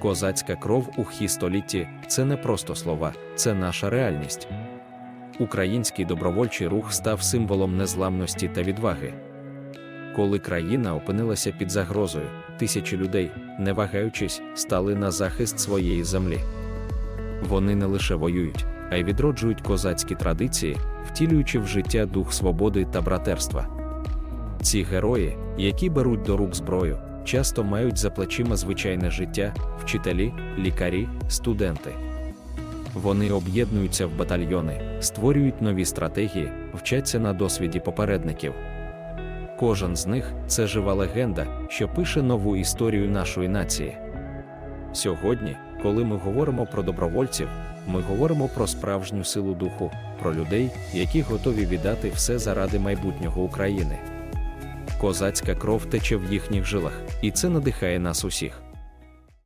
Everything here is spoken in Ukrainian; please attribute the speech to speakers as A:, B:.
A: Козацька кров у хі столітті це не просто слова, це наша реальність. Український добровольчий рух став символом незламності та відваги. Коли країна опинилася під загрозою, тисячі людей, не вагаючись, стали на захист своєї землі. Вони не лише воюють, а й відроджують козацькі традиції, втілюючи в життя дух свободи та братерства. Ці герої, які беруть до рук зброю, часто мають за плечима звичайне життя, вчителі, лікарі, студенти. Вони об'єднуються в батальйони, створюють нові стратегії, вчаться на досвіді попередників. Кожен з них це жива легенда, що пише нову історію нашої нації. Сьогодні, коли ми говоримо про добровольців, ми говоримо про справжню силу духу, про людей, які готові віддати все заради майбутнього України. Козацька кров тече в їхніх жилах, і це надихає нас усіх.